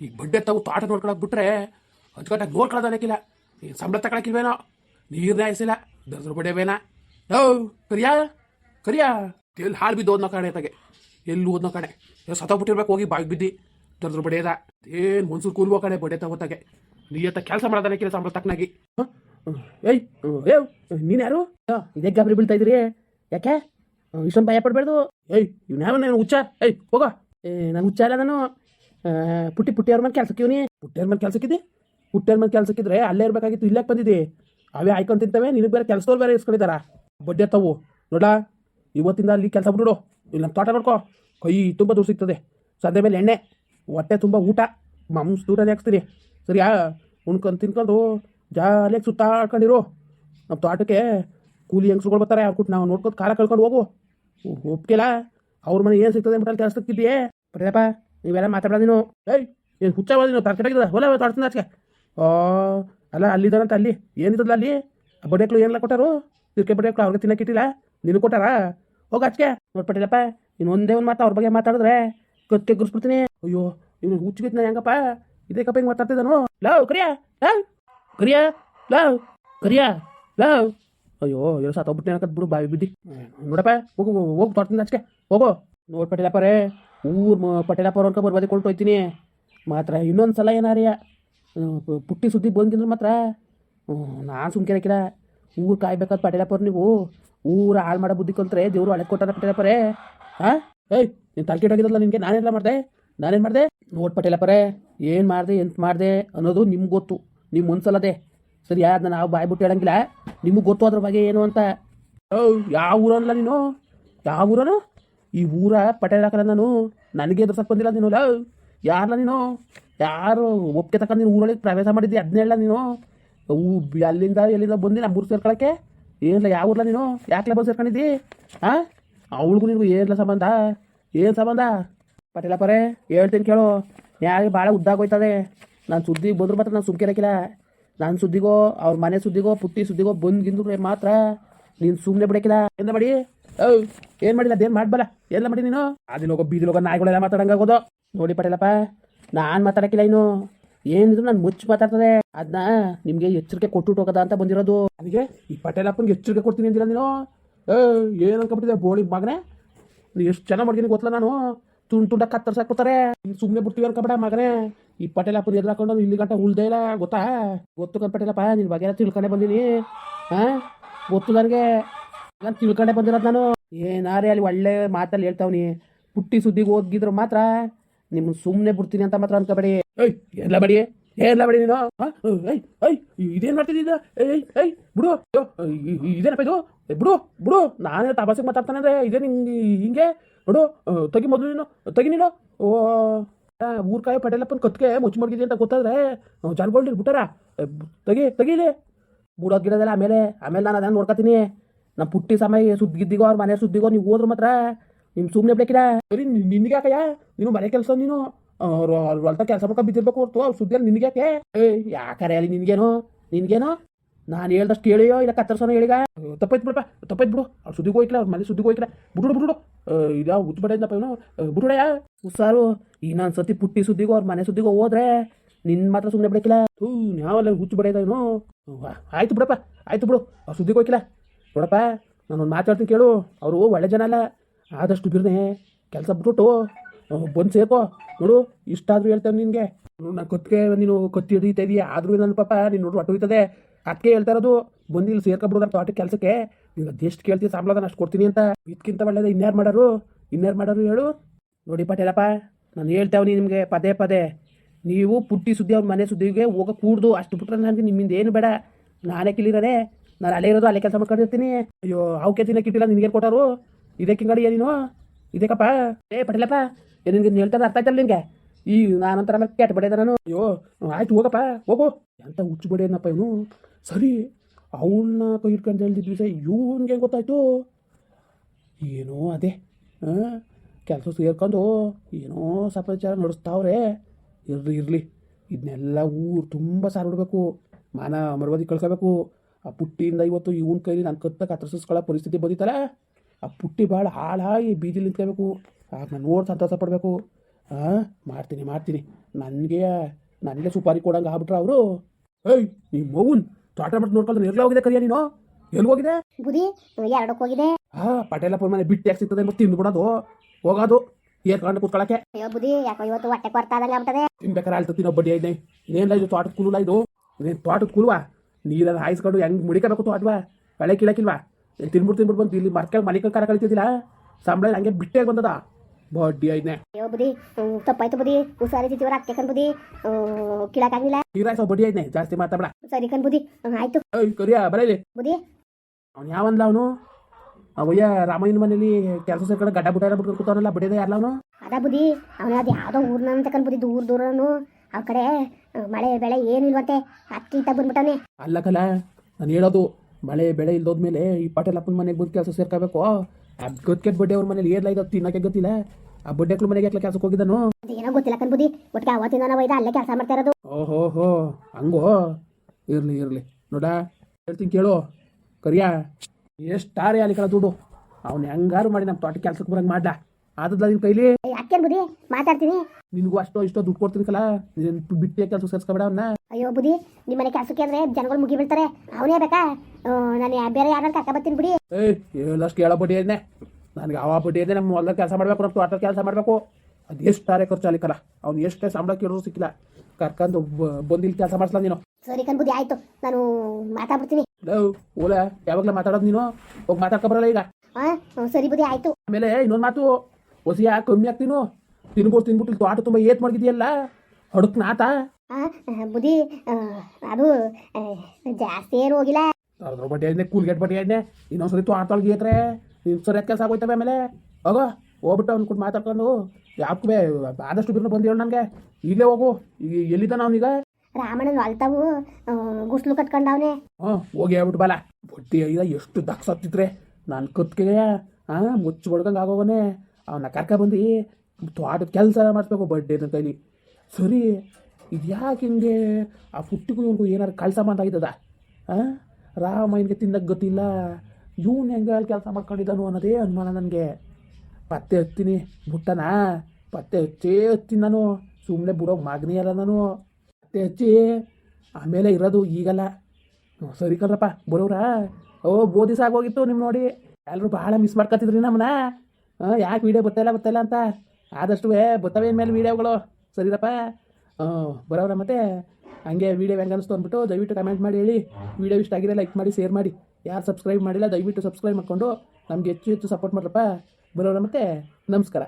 ಈಗ ಬಡ್ಡೆ ತಾವು ತೋಟ ನೋಡ್ಕೊಳಕ್ ಬಿಟ್ರೆ ಅಚ್ಚುಕಟ್ಟಾಗಿ ನೋಡ್ಕೊಳ್ಳೋದಕ್ಕಿಲ್ಲ ಈ ಸಂಬಳ ತಗೊಳಕಿಲ್ವೇನೋ? ನೀರ್ನೇ ಹಾಯಿಸಿಲ್ಲ ದರ್ದ್ರ ಬಡಿಯವೇನ ಓ ಕರಿಯಾ? ಕರಿಯಾ? ಎಲ್ಲಿ ಹಾಳು ಬಿದ್ದು ಓದ್ನೋ ಕಡೆ ತಗೆ ಎಲ್ಲಿ ಓದ್ನೋ ಕಡೆ ಸತ್ತೋಗ್ಬಿಟ್ಟಿರ್ಬೇಕು, ಹೋಗಿ ಬಾಯಿ ಬಿದ್ದಿ. ದರ್ದ್ರ ಬಡಿಯದ ಏನು ಮನ್ಸೂರು ಕೂಲ್ವೋ ಕಡೆ ಬಡೆ ತಗೋತಾಗೆ ನೀ ಎತ್ತ ಕೆಲಸ ಮಾಡೋದಕ್ಕಿಲ್ಲ ಸಂಬಳ ತಕ್ಕನಾಗಿ ಏಯ್ ಏಯ್ ನೀನು ಯಾರು? ಇದೇ ಗಾಬರಿ ಬೀಳ್ತಾ ಇದ್ರಿ ಯಾಕೆ? ಇಷ್ಟೊಂದು ಭಯ ಪಡಬೇಡ್ದು ಏಯ್, ಇವ್ನ ನಾನು ಹುಚ್ಚ? ಏಯ್, ಹೋಗ. ಏ, ನಾನು ಹುಚ್ಚ ಇಲ್ಲ ನಾನು. ಪುಟ್ಟಿ ಪುಟ್ಟಿ ಅವ್ರ ಮೇಲೆ ಕೆಲ್ಸಕ್ಕೆ ಇವನಿ? ಪುಟ್ಟಿ ಅವ್ರ ಮೇಲೆ ಕೆಲ್ಸಕ್ಕಿದೆ ಪುಟ್ಟಿ ಅವ್ರ ಮೇಲೆ ಕೆಲ್ಸಕ್ಕಿದ್ರೆ ಅಲ್ಲೇ ಇರಬೇಕಾಗಿತ್ತು ಇಲ್ಲಕ್ಕೆ ಬಂದಿದ್ದೆ. ಅವೇ ಆಯ್ಕೊಂಡು ತಿಂತವೆ, ನಿನಗೆ ಬೇರೆ ಕೆಲಸದವ್ರು ಬೇರೆ ಇಸ್ಕೊಂಡಿದ್ದಾರ ಬಡ್ಡೆ ತಾವು ನೋಡ ಇವತ್ತಿಂದ ಅಲ್ಲಿ ಕೆಲಸ ಬಿಡು ಇಲ್ಲಿ ನಮ್ಮ ತೋಟ ನೋಡ್ಕೊ. ಕೈ ತುಂಬ ದೂರ ಸಿಗ್ತದೆ. ಸದ್ಯ ಮೇಲೆ ಎಣ್ಣೆ, ಹೊಟ್ಟೆ ತುಂಬ ಊಟ. ಮಾಂಸ ಊಟನೇ ಹಾಕ್ಸ್ತೀನಿ ಸರಿಯಾ? ಉಣ್ಕೊಂಡು ತಿನ್ಕೊಂಡು ಜಾಲಿಯಾಗಿ ಸುತ್ತಾಡ್ಕೊಂಡಿರು. ನಮ್ಮ ತೋಟಕ್ಕೆ ಕೂಲಿ ಹೆಂಗ್ಸ್ರುಗಳು ಬರ್ತಾರೆ. ಅವ್ರು ನಾವು ನೋಡ್ಕೊಂಡು ಕಾಲ ಕಳ್ಕೊಂಡು ಹೋಗು. ಒಪ್ಪಿಲ್ಲ ಅವ್ರ ಮನೆ ಏನು ಸಿಗ್ತದೆ ಅಂತ ಕೆಲಸಕ್ಕಿದೆಯೇ ಬರೀಪ್ಪ ನೀವೆಲ್ಲ ಮಾತಾಡೋದು ನೀನು. ಏಯ್ ಏನು ಹುಚ್ಚ ನೀನು. ತರ್ಕಟಾಗಿದ ಹೊಲ ತೋಟದಿಂದ ಆಚೆ ಓ, ಅಲ್ಲ ಅಲ್ಲಿದ್ದಾರಂತ ಅಲ್ಲಿ. ಏನಿದ್ದಲ್ಲ ಅಲ್ಲಿ? ಬಡಿಯಕ್ಳು ಏನೆಲ್ಲ ಕೊಟ್ಟಾರು? ತಿರ್ಕೆ ಬಡಿಯಕ್ಳು ಅವ್ರಿಗೆ ತಿನ್ನಕ್ಕೆ ಇಟ್ಟಿಲ್ಲ? ನೀನು ಕೊಟ್ಟಾರ? ಹೋಗ ಆಚೆ ನೋಡ್ಪಟ್ಟಿಲ್ಲಪ್ಪ ಇನ್ನು ಒಂದೇ ಒಂದು ಮಾತು ಅವ್ರ ಬಗ್ಗೆ ಮಾತಾಡಿದ್ರೆ ಕತ್ತೆ ಗುರ್ಸ್ಬಿಡ್ತೀನಿ. ಅಯ್ಯೋ, ಇವ್ನು ಹುಚ್ಚಿಗಿತ್ನ ಹೆಂಗಪ್ಪ? ಇದೇ ಕಪ್ಪ ಹಿಂಗೆ ಮಾತಾಡ್ತಿದ್ದಾನು? Love, Kariya love Kariya love Kariya, love. ಅಯ್ಯೋ ಏನೋ ಸಾತೋಗ್ಬಿಟ್ಟು ಏನಕ್ಕದ್ ಬಿಡು ಬಾವಿ ಬಿದ್ದಿ ನೋಡಪ್ಪ, ಹೋಗು, ಹೋಗಿ ತೊಡ್ತೀನಿ ಆಚೆ ಹೋಗೋ. ನೋಡ್ ಪಟೇಲಪ್ಪ ರೇ. ಊರ್ ಪಟೇಲಪ್ಪ ಅವ್ರ ಬರ್ಬದಿ ಹೋಯ್ತೀನಿ. ಮಾತ್ರ ಇನ್ನೊಂದು ಸಲ ಏನಾರ್ಯ ಪುಟ್ಟಿ ಸುದ್ದಿ ಬಂದಿದ್ರೆ ಮಾತ್ರ ನಾನು ಸುಮ್ಕಿರಕಿರ ಊರು ಕಾಯ್ಬೇಕಾದ್ ಪಟೇಲಪ್ಪವ್ರು ನೀವು. ಊರ ಹಾಳು ಮಾಡೋ ಬುದ್ಧಿ ಕಲ್ತ್ರೆ ದೇವರು ಹಳೆ ಕೊಟ್ಟಾರ ಪಟೇಲಪ್ಪರೇ. ಹಾಂ ಏಯ್, ನೀನು ತಲೆಕೆಟ್ಟೋಗಿದ್ದಲ್ಲ ನಿನಗೆ? ನಾನೆಲ್ಲ ಮಾಡಿದೆ? ನಾನೇನು ಮಾಡಿದೆ? ನೋಡಿ ಪಟೇಲಪ್ಪರೇ, ಏನು ಮಾಡಿದೆ, ಎಂತ ಮಾಡಿದೆ ಅನ್ನೋದು ನಿಮ್ಗೆ ಗೊತ್ತು. ನಿಮ್ಮ ಮನ್ಸಲ್ಲದೆ. ಸರಿ ಯಾರು ನಾವು ಬಾಯ್ ಬಿಟ್ಟು ಹೇಳಂಗಿಲ್ಲ. ನಿಮಗೆ ಗೊತ್ತು ಅದ್ರ ಬಗ್ಗೆ ಏನು ಅಂತ. ಯಾವ ಊರಲ್ಲ ನೀನು? ಯಾವ ಊರನು? ಈ ಊರ ಪಟೇಲ್ ಹಾಕಲ್ಲ ನಾನು ನನಗೆ ಎದುರ್ಸಕ್ಕೆ ಬಂದಿಲ್ಲ ನೀನು, ಲವ್. ಯಾರಲ್ಲ ನೀನು? ಯಾರು ಒಪ್ಪಿಗೆ ತಕ್ಕ ನೀನು ಊರೊಳಗೆ ಪ್ರವೇಶ ಮಾಡಿದ್ದಿ ಅದನ್ನೇ ಹೇಳ ನೀನು ಅಲ್ಲಿಂದ ಎಲ್ಲಿಂದ ಬಂದು ನಮ್ಮ ಊರು ಸೇರ್ಕೊಳಕ್ಕೆ? ಏನಿಲ್ಲ ಯಾವ ಊರ್ಲ ನೀನು? ಯಾಕೆ ಬಂದು ಸೇರ್ಕೊಂಡಿದ್ದಿ? ಹಾಂ ಅವಳಿಗೂ ನಿನಗೂ ಏನಿಲ್ಲ ಸಂಬಂಧ? ಏನು ಸಂಬಂಧ? ಪಟೇಲ ಪರೇ ಹೇಳ್ತೀನಿ ಕೇಳು. ಯಾರಿಗೆ ಭಾಳ ಉದ್ದಾಗೋಯ್ತದೆ ನಾನು ಸುದ್ದಿ ಬಂದ್ರು ಮಾತ್ರ ನಾನು ಸುಮ್ಕಿರಕ್ಕಿಲ್ಲ ನನ್ನ ಸುದ್ದಿಗೋ, ಅವ್ರ ಮನೆ ಸುದ್ದಿಗೋ, ಪುಟ್ಟಿ ಸುದ್ದಿಗೋ ಬಂದು ಗಿಂದ್ರೆ ಮಾತ್ರ ನೀನು ಸುಮ್ಮನೆ ಬಿಡಕ್ಕಿಲ್ಲ ಎಂದ ಮಾಡಿ? ಓ ಏನ್ ಮಾಡಿಲ್ಲ, ಅದೇನ್ ಮಾಡ್ಬಲ್ಲ ಎಲ್ಲ ಮಾಡಿ ನೀನು. ಅದಿನ ಹೋಗೋ ಬೀದಿ ಹೋಗೋ ನಾಯಿಗಳೆಲ್ಲ ಮಾತಾಡಂಗಾಗೋದು ನೋಡಿ ಪಟೇಲಪ್ಪ, ನಾನು ಮಾತಾಡಕ್ಕಿಲ್ಲ ಇನ್ನು. ಏನಿದ್ರು ನಾನು ಮುಚ್ಚಿ ಮಾತಾಡ್ತದೆ. ಅದನ್ನ ನಿಮಗೆ ಎಚ್ಚರಿಕೆ ಕೊಟ್ಟು ಹೋಗದ ಅಂತ ಬಂದಿರೋದು. ನನಗೆ ಈ ಪಟೇಲಪ್ಪನಿಗೆ ಎಚ್ಚರಿಕೆ ಕೊಡ್ತೀನಿ ಅಂದಿಲ್ಲ ನೀನು? ಏನ್ ಅನ್ಕೊಂಬಿಟ್ಟಿದೆ ಬೋಳಿ ಮಗನೇ? ಎಷ್ಟು ಚೆನ್ನಾಗಿ ಮಾಡ್ತೀನಿ ಗೊತ್ತಲ್ಲ ನಾನು? ತುಂಡು ತುಂಡ ಕತ್ತರ್ಸಾಕ್ಬಿಡ್ತಾರೆ ಸುಮ್ಮನೆ ಬಿಡ್ತೀವಿ ಅನ್ಕೊಬೇಡ ಮಗನೇ. ಈ ಪಟೇಲಪ್ಪನ ಎದುರಾಕೊಂಡು ಇಲ್ಲಿ ಗಂಟ ಉಳ್ದೇ ಇಲ್ಲ, ಗೊತ್ತಾ? ಗೊತ್ತು ಕಣ್ ಪಟೇಲಪ್ಪ ನಿನ್ನ ಬಗ್ಗೆ ತಿಳ್ಕೊಂಡೆ ಬಂದೀನಿ. ಹಾಂ ಗೊತ್ತು ನನಗೆ. ನಾನು ತಿಳ್ಕೊಂಡೆ ಬಂದಿರೋದು ನಾನು. ಏನಾರೇ ಅಲ್ಲಿ ಒಳ್ಳೆ ಮಾತಲ್ಲಿ ಹೇಳ್ತಾವ್ನಿ ಪುಟ್ಟಿ ಸುದ್ದಿಗೆ ಹೋಗಿದ್ರು ಮಾತ್ರ. ನಿಮ್ಗೆ ಸುಮ್ಮನೆ ಬಿಡ್ತೀನಿ ಅಂತ ಮಾತ್ರ ಅನ್ಕೋಬೇಡಿ. ಏಯ್ ಎಲ್ಲ ಬಡಿ ಎಲ್ಲ ಬಡಿ ನೀನು? ಏಯ್ ಏಯ್ ಇದೇನು ಏಯ್ ಏಯ್ ಬಿಡು. ಇದೇನಪ್ಪ ಇದು? ಬಿಡು ಬಿಡು. ನಾನೇ ತಪಾಸಿಗೆ ಮಾತಾಡ್ತಾನೆ ಅಂದ್ರೆ ಇದೇ ನಿಂಗೆ ಹಿಂಗೆ? ಬಿಡು. ತಗಿ ಮೊದಲು ನೀನು. ತಗಿ ನೀನು. ಓ ಆ, ಊರ್ ಕಾಯಿ ಪಟೇಲಪ್ಪನ ಕತ್ಕೆ ಮುಚ್ಚಿ ಮಡಗಿದೆ ಅಂತ ಗೊತ್ತಾದ್ರೆ ಜಾನ್ಗಳು ಬಿಟ್ಟಾರ. ತೆಗಿ ತೆಗೀಲಿ ಬುಡೋದ್ ಗಿಡದಲ್ಲ ಆಮೇಲೆ ಆಮೇಲೆ ನಾನು ಅದನ್ನ ನೋಡ್ಕೊತೀನಿ. ನಮ್ಮ ಪುಟ್ಟಿ ಸಮಯ ಸುದ್ದಿಗಿದ್ದಿಗೋ ಅವ್ರ ಮನೆ ಸುದ್ದಿಗೋ ನೀವು ಹೋದ್ರು ಮಾತ್ರ. ನಿಮ್ಮ ಸುಮ್ಮನೆ ಬೇಕಿರ ಬರೀ ನಿನ್ಗೆ ಯಾಕಯ್ಯ ನೀನು ಮನೆ ಕೆಲಸ ನೀನು. ಹೊಲ್ತ ಕೆಲಸ ಮಾಡ್ಕೊಂಡು ಬಿದ್ದಿರ್ಬೇಕು ಹೊರ್ತು. ಅವ್ರ ಸುದ್ದಿಯಲ್ಲಿ ನಿನ್ಗೆ ಯಾಕೆ? ಏ ಯಾಕರೆ ಅಲ್ಲಿ ನಿನ್ಗೇನು? ನಿನ್ಗೇನು? ನಾನು ಹೇಳ್ದಷ್ಟು ಕೇಳಿಯೋ ಇಲ್ಲ ಕತ್ತರ್ಸೋನೋ ಹೇಳಿಗ? ತಪ್ಪೈತ್ ಬಿಡಪ್ಪ. ತಪ್ಪೈತ್ ಬಿಡು. ಅವ್ರ ಸುದ್ದಿಗೆ ಹೋಯ್ಕಿಲ್ಲ ಅವ್ರ ಮನೆ ಸುದ್ದಿಗೆ ಹೋಯ್ಕಿಲ್ಲ ಬಿಡು ಬಿಡು ಇದಾ ಉತ್ಬಡೆಯಪ್ಪ ಇವನು. ಬಿಡುಡಯ್ಯ ಹುಷಾರು. ಇನ್ನೊಂದು ಸತಿ ಪುಟ್ಟಿ ಸುದ್ದಿಗೋ ಅವ್ರ ಮನೆ ಸುದ್ದಿಗೋ ಹೋದ್ರೆ ನಿನ್ನ ಮಾತ್ರ ಸುಮ್ಮನೆ ಬಿಡಕ್ಕಿಲ್ಲ ಹ್ಞೂ ನಾವಲ್ಲ ಹುಚ್ಚು ಬಡಿಯದ ಇವನು. ಆಯ್ತು ಬಿಡಪ್ಪ. ಆಯ್ತು ಬಿಡು. ಅವ್ರ ಸುದ್ದಿಗೆ ಹೋಯ್ಕಿಲ್ಲ ನೋಡಪ್ಪ ನಾನೊಂದು ಮಾತಾಡ್ತೀನಿ ಕೇಳು. ಅವರು ಒಳ್ಳೆ ಜನ ಅಲ್ಲ. ಆದಷ್ಟು ಬಿರ್ನೆ, ಕೆಲಸ ಬಿಟ್ಬಿಟ್ಟು ಬಂದು ಸೇರ್ಕೋ. ನೋಡು, ಇಷ್ಟಾದರೂ ಹೇಳ್ತೇವೆ ನಿನಗೆ. ನಾನು ಕತ್ತಿಗೆ ನೀನು ಕತ್ತಿ ಹಿಡಿತಾ ಇದೀಯ. ಆದ್ರೂ ನನ್ನ ಪಾಪ, ನೀನು ನೋಡು ಒಟ್ಟು ಹೋಯ್ತದೆ ಅದಕ್ಕೆ ಹೇಳ್ತಾ ಇರೋದು, ಬಂದು ಇಲ್ಲಿ ಸೇರ್ಕೊಬಿಡೋದು ನಮ್ಮ ತೋಟಕ್ಕೆ ಕೆಲಸಕ್ಕೆ. ನೀವು ಅದೆಷ್ಟು ಕೇಳ್ತೀವಿ ಸಂಬಳ ನಾನು ಅಷ್ಟು ಕೊಡ್ತೀನಿ ಅಂತ. ಇದಕ್ಕಿಂತ ಒಳ್ಳೇದು ಇನ್ಯಾರು ಮಾಡೋರು? ಇನ್ಯಾರು ಮಾಡೋರು ಹೇಳು. ನೋಡಿ ಪಟೇಲಪ್ಪ ನಾನು ಹೇಳ್ತೇವೆ ನಿಮಗೆ, ಪದೇ ಪದೇ. ನೀವು ಪುಟ್ಟಿ ಸುದ್ದಿ ಅವ್ರ ಮನೆ ಸುದ್ದಿಗೆ ಹೋಗೋ ಕೂಡ್ದು. ಅಷ್ಟು ಬಿಟ್ರೆ ನನಗೆ ನಿಮ್ಮಿಂದ ಏನು ಬೇಡ. ನಾನೇ ಕಿಲ್ಲಿರದೆ ನಾನು ಅಲ್ಲೇ ಇರೋದು, ಅಲ್ಲೇ ಕೆಲಸ ಮಾಡ್ಕೊಂಡಿರ್ತೀನಿ. ಅಯ್ಯೋ ಅವಕ್ಕೆ ತಿನ್ನಕ್ಕೆ ಕಿಟ್ಟಿಲ್ಲ ನಿನಗೆ ಕೊಟ್ಟರು? ಇದಕ್ಕೆ ಗಾಡಿ ನೀನು ಇದಕ್ಕಪ್ಪ ಏ, ಪಟೇಲಪ್ಪ ನಿನ್ಗೆ ಹೇಳ್ತಾರೆ ಅರ್ಥ ಆಯ್ತಲ್ಲ ನಿನಗೆ ಈ ನಾನಂತರ ಆಮೇಲೆ ಕೆಟ್ಟ ಬಡಿದ ನಾನು ಅಯ್ಯೋ, ಆಯ್ತು, ಹೋಗಪ್ಪ, ಹೋಗು. ಎಂತ ಹುಚ್ಚು ಬಡಿಯನಪ್ಪ ಇವನು. ಸರಿ, ಅವಳನ್ನ ಕೈ ಹಿಡ್ಕೊಂಡು ಹೇಳ್ದಿದ್ವಿ ಸರ್. ಇವನ್ಗೆ ಗೊತ್ತಾಯ್ತು? ಏನೋ ಅದೇ ಕೆಲಸ ಸೇರ್ಕೊಂಡು ಏನೋ ಸಪಚಾರ ನಡೆಸ್ತಾವ್ರೆ. ಇರಲಿ ಇರಲಿ. ಇದನ್ನೆಲ್ಲ ಊರು ತುಂಬ ಸಾರ್ಬಿಡ್ಬೇಕು ಮಾನ ಮರವಾದಿ ಕಳ್ಕೋಬೇಕು ಆ ಪುಟ್ಟಿಯಿಂದ ಇವತ್ತು ಇವನ ಕೈಲಿ ನಾನು ಕತ್ತ ಕತ್ತರಿಸ್ಕೊಳ್ಳೋ ಪರಿಸ್ಥಿತಿ ಬಂದಿತ್ತಲ್ಲ ಆ ಪುಟ್ಟಿ ಭಾಳ ಹಾಳಾಗಿ ಬೀದಿಲಿ ನಿಂತ್ಕೋಬೇಕು. ಆಗ ನಾನು ನೋಡಿ ಸಂತೋಷ ಪಡಬೇಕು. ಹಾಂ ಮಾಡ್ತೀನಿ ಮಾಡ್ತೀನಿ. ನನಗೆ ನನಗೆ ಸುಪಾರಿ ಕೊಡಂಗೆ ಆಗ್ಬಿಟ್ರ ಅವರು. ಏಯ್ ಈ ಮಗುನ್ ತೋಟ ಬಿಟ್ಟು ನೋಡ್ಕೊಂಡ್ರೆ ಎಲ್ಲ ಹೋಗಿದೆ ಕರಿಯ ನೀನು? ಎಲ್ಲಿ ಹೋಗಿದೆ? ಬುದಿ ಎರಡಕ್ಕೆ ಹೋಗಿದೆ. ಹಾ ಪುರ ಮನೆ ಬಿಟ್ಟು ಯಾಕೆ ಸಿಗ್ತದೆ ಮತ್ತೆ ತಿಂದ್ಬಿಡೋದು? ಹೋಗೋದು ಏರ್ಕೊಂಡು ಕೂತ್ಕೊಳಕ್ಕೆ? ಅಯ್ಯೋ ಬುದಿ ಯಾಕೋ ಇವತ್ತು ಹೊಟ್ಟೆ ಕೊರ್ತಾದಂಗೆ ಆಗ್ತದೆ ತಿನ್ಬೇಕಾರೆ ಅಲ್ಲಿ ತಿನ್ನೋ ಬಡ್ಡಿ ಐತೆ ಏನಿಲ್ಲ ಇದು ತೋಟದ ಇದು? ಇದೇನು ತೋಟದ ಕುಲುವ? ನೀರೆಲ್ಲ ಹಾಯಿಸ್ಕೊಂಡು ಹೆಂಗೆ ಮುಡಿಕಬೇಕು ಅಲ್ವಾ ಕಳೆ ಕೀಳಕ್ಕಿಲ್ವಾ? ತಿನ್ಬಿಟ್ಟು ತಿನ್ಬಿಟ್ಟು ಬಂದು ಇಲ್ಲಿ ಮರ್ಕಲ್ ಮನೆ ಕರ ಕಳಿತಿದ್ದಿಲ್ಲ? ಸಂಬಳ ಹಂಗೆ ಬಿಟ್ಟೆ ಬಂದದ. ಬಡ್ಡಿ ಐದನೇ. ಅಯ್ಯೋ ಬುದಿ ತಪ್ಪಾಯ್ತು ಬುದಿ ಹುಷಾರಿ ಜೀವರ ಅಕ್ಕೆ ಕಣ್ ಬುದಿ ಕೀಳಕ್ಕಾಗಿಲ್ಲ ತೀರಾಯ್ಸೋ ಬಡ್ಡಿ ಐದನೇ ಜಾಸ್ತಿ ಮಾತಾಡ ಸರಿ ಕಣ್ ಬುದಿ ಹ್ಮ್, ಆಯ್ತು. ಕರಿಯ ಬರೀಲಿ ಬುದಿ ಅವ್ನು ಯಾವನ್ಲ ಅವನು? ಅವಯ್ಯ ರಾಮಯ್ಯನ ಮನೇಲಿ ಕೆಲಸ ಸೇರ್ಕೊಂಡು ಗಡ್ಡ ಬುಟ್ಟ ಬಿಟ್ಕೊಂಡು ಕೂತವನಲ್ಲ ಬಡಿದ ಯಾರಲ್ಲ ಅವನು? ಅದ ಬುದಿ ಅವನ ಅದು ಯಾವುದೋ ಊರ್ನ ಅಂತ ಕಣ್ ಬುದಿ ದೂರ ದೂರನು. ಆ ಕಡೆ ಮಳೆ ಬೆಳೆ ಏನು ಇಲ್ವಂತೆ. ಅಕ್ಕಿ ಇತ್ತ ಬಂದ್ಬಿಟ್ಟವನೆ. ಅಲ್ಲ ಕಲ ನಾನು ಹೇಳೋದು ಮಳೆ ಬೆಳೆ ಇಲ್ದೋದ್ಮೇಲೆ ಈ ಪಟೇಲಪ್ಪನ ಮನೆಗೆ ಬಂದು ಕೆಲಸ ಸೇರ್ಕೋಬೇಕು. ಆ ಗೊತ್ಕೆಟ್ ಬಡ್ಡೆ ಅವ್ರ ಮನೇಲಿ ಏನ್ ಇದ್ದೋ ತಿನ್ನಕ್ಕೆ ಗೊತ್ತಿಲ್ಲ. ಆ ಬಡ್ಡೆಕ್ಳು ಮನೆಗೆ ಯಾಕೆ ಕೆಲಸಕ್ಕೆ ಹೋಗಿದ್ದಾನು? ಏನೋ ಗೊತ್ತಿಲ್ಲ ಕನ್ಬುದಿ ಒಟ್ಟಿಗೆ ಅವತ್ತಿಂದ ನಾವು ಅಲ್ಲೇ ಕೆಲಸ ಮಾಡ್ತಾ ಇರೋದು. ಓಹೋ ಹೋ ಹಂಗೋ? ಇರಲಿ ಇರಲಿ. ನೋಡ ಹೇಳ್ತೀನಿ ಕೇಳು. ಕರಿಯ ಎಷ್ಟಾರೇ ಅಲ್ಲಿ ಕಳ ದುಡ್ಡು ಅವ್ನು ಹೆಂಗಾರು ಮಾಡಿ ನಮ್ಮ ತೋಟ ಕೆಲ್ಸಕ್ಕೆ ಬರಂಗೆ ಮಾಡ್ದ ಆದದ್ಲ ನಿನ್ನ ಕೈಲಿ? ಯಾಕೆ ಬುದಿ ಮಾತಾಡ್ತೀನಿ. ನಿನಗೂ ಅಷ್ಟೋ ಇಷ್ಟೋ ದುಡ್ಡು ಕೊಡ್ತೀನಿ ಕಲ ಬಿಟ್ಟು ಕೆಲಸ ಸೇರ್ಸ್ಕೊಬೇಡ ಅವನ್ನ ಅಯ್ಯೋ ಬುದಿ ನಿಮ್ಮನೆ ಕೆಲಸಕ್ಕೆ ಅಂದ್ರೆ ಜನಗಳು ಮುಗಿ ಬೀಳ್ತಾರೆ. ಅವನೇ ಬೇಕಾ? ನಾನು ಬೇರೆ ಯಾರನ್ನ ಕರ್ಕ ಬರ್ತೀನಿ ಬಿಡಿ. ಏಯ್ ಹೇಳ ಕೇಳೋ ಬಡ್ಡಿ ಐದ್ನೆ ನನಗೆ ಅವ ಬಡ್ಡಿ ಐತೆ ನಮ್ಮ ಹೊಲ್ದಾಗ ಕೆಲಸ ಮಾಡಬೇಕು ನಮ್ಮ ತೋಟದ ಕೆಲಸ ಮಾಡಬೇಕು. ಅದು ಎಷ್ಟು ತಾರೆ ಖರ್ಚು ಅಲಿಕಲ್ಲ ಅವ್ನು ಎಷ್ಟೇ ಸಂಬಳ ಕೇಳೋದು ಸಿಕ್ಕಿಲ್ಲ. ಕರ್ಕೊಂಡು ಬಂದು ಇಲ್ಲಿ ಕೆಲಸ ಮಾಡಿಸ್ಲ ನೀನು. ಸರಿ ಕಣ್ ಬುದ್ಧಿ ಆಯ್ತು. ನಾನು ಮಾತಾಡ್ಬಿಡ್ತೀನಿ. ಓಲ ಯಾವಾಗಲೇ ಮಾತಾಡೋದು ನೀನು? ಹೋಗಿ ಮಾತಾಡ್ಕೊಬರಲ್ಲ ಈಗ. ಆ ಸರಿ ಬುದ್ಧಿ ಆಯ್ತು. ಆಮೇಲೆ ಇನ್ನೊಂದು ಮಾತು. ಹೊಸಿಯ ಕಮ್ಮಿ ಆಗ್ತೀನು ತಿನ್ಬೋದು ತಿನ್ಬಿಟ್ಟು ಇಲ್ಲಿ ತೋಟ ತುಂಬ ಏಟ್ ಮಾಡಿದ್ಯಲ್ಲ ಹಡಕ್ ನಾತ ಬುದ್ಧಿ ಅದು ಜಾಸ್ತಿ ಏನು ಹೋಗಿಲ್ಲ. ಅದ್ರ ಬಡ್ಡಿ ಆಯ್ನೆ ಕೂಲ್ಗೆಟ್ ಬಡ್ಡಿ ಆಯ್ನೆ ಇನ್ನೊಂದ್ಸರಿ ತೋಟದೊಳಗೆ ಏತ್ರೆ ನಿನ್ ಸರಿ ಕೆಲಸ ಆಗೋಯ್ತವೆ ಆಮೇಲೆ. ಹೋಗೋ ಹೋಗ್ಬಿಟ್ಟು ಅವ್ನು ಕೂಡ ಮಾತಾಡ್ಕೊಂಡು. ಯಾಕೆ ಆದಷ್ಟು ಬಿರ್ನ ಬಂದು ಹೇಳು ನನಗೆ. ಇಲ್ಲೇ ಹೋಗು. ಈಗ ಎಲ್ಲಿದ್ದಾನ ಅವನೀಗ ರಾಮಣ್ಣನ ಅಳ್ತಾವು ಗುಸ್ಲು ಕಟ್ಕೊಂಡವನೆ. ಹ್ಞೂ ಹೋಗಿ ಹೇಳ್ಬಿಟ್ಟು ಬಲ. ಬಡ್ಡಿ ಐದ ಎಷ್ಟು ದಕ್ಷ ಹತ್ತಿದ್ರೆ. ನಾನು ಕತ್ಗೆ ಹಾಂ ಮುಚ್ಚಿ ಬಡ್ಕಂಗೆ ಆಗೋವನೆ ಅವನ್ನ ಕರ್ಕ ಬಂದು. ತೋಟದ ಕೆಲಸ ಮಾಡಿಸ್ಬೇಕು ಬಡ್ಡಿ ಅಂತ ಕೈಲಿ ಸರಿ, ಇದು ಯಾಕೆ ಹಿಂಗೆ ಆ ಪುಟ್ಟಿಗೂ ಇವನಿಗೂ ಏನಾರು ಕಳ್ಸ ಮಾಡಿದ ಹಾಂ ರಾಮಯ್ಯನಿಗೆ ತಿನ್ನಕ್ಕೆ ಗೊತ್ತಿಲ್ಲ. ಇವನು ಹೆಂಗೆ ಅಲ್ಲಿ ಕೆಲಸ ಮಾಡ್ಕೊಂಡಿದ್ದಾನು ಅನ್ನೋದೇ ಅನುಮಾನ ನನಗೆ. ಪತ್ತೆ ಹತ್ತೀನಿ ಮುಟ್ಟನ? ಪತ್ತೆ ಹಚ್ಚೇ ಹತ್ತೀನಿ ನಾನು. ಸುಮ್ಮನೆ ಬಿಡೋ ಮಗನೇ ಅಲ್ಲ ನಾನು. ಪತ್ತೆ ಹಚ್ಚಿ, ಆಮೇಲೆ ಇರೋದು ಈಗಲ್ಲ. ಸರಿ ಕಲ್ರಪ್ಪ ಬರೋರಾ ಓ ಬೋದಿ ಸಾಗೋಗಿತ್ತು ನಿಮ್ಮ ನೋಡಿ. ಎಲ್ಲರೂ ಭಾಳ ಮಿಸ್ ಮಾಡ್ಕೊತಿದ್ರಿ ನಮ್ಮನ್ನ ಯಾಕೆ ವೀಡಿಯೋ ಬರ್ತಾಯಿಲ್ಲ ಬರ್ತಾಯಿಲ್ಲ ಅಂತ? ಆದಷ್ಟು ಬರ್ತವೆ ಮೇಲೆ ವೀಡಿಯೋಗಳು? ಸರಿರಪ್ಪ. ಬರೋರ ಮತ್ತೆ ಹಂಗೆ ವೀಡಿಯೋ ಹೆಂಗೆ ಅನಿಸ್ತು ಅಂದ್ಬಿಟ್ಟು ದಯವಿಟ್ಟು ಕಮೆಂಟ್ ಮಾಡಿ ಹೇಳಿ. ವೀಡಿಯೋ ಇಷ್ಟ ಆಗಿದೆ ಲೈಕ್ ಮಾಡಿ ಶೇರ್ ಮಾಡಿ. ಯಾರು ಸಬ್ಸ್ಕ್ರೈಬ್ ಮಾಡಿಲ್ಲ, ದಯವಿಟ್ಟು ಸಬ್ಸ್ಕ್ರೈಬ್ ಮಾಡಿಕೊಂಡು ನಮ್ಗೆ ಹೆಚ್ಚು ಹೆಚ್ಚು ಸಪೋರ್ಟ್ ಮಾಡ್ರಪ್ಪ. ಬರೋರ ಮತ್ತೆ ನಮಸ್ಕಾರ.